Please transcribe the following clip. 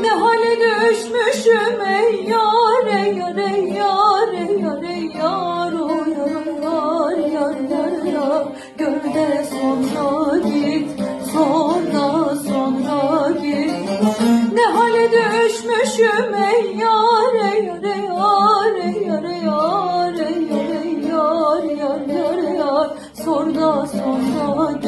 Ne hale düşmüşüm ey yar ey yar ey yar o yar yar yar. Yar Gör de sonra git sor da sonra git. Ne hale düşmüşüm ey yar ey yar ey yar ey yar yar yar yar. Sonra sor da sonra git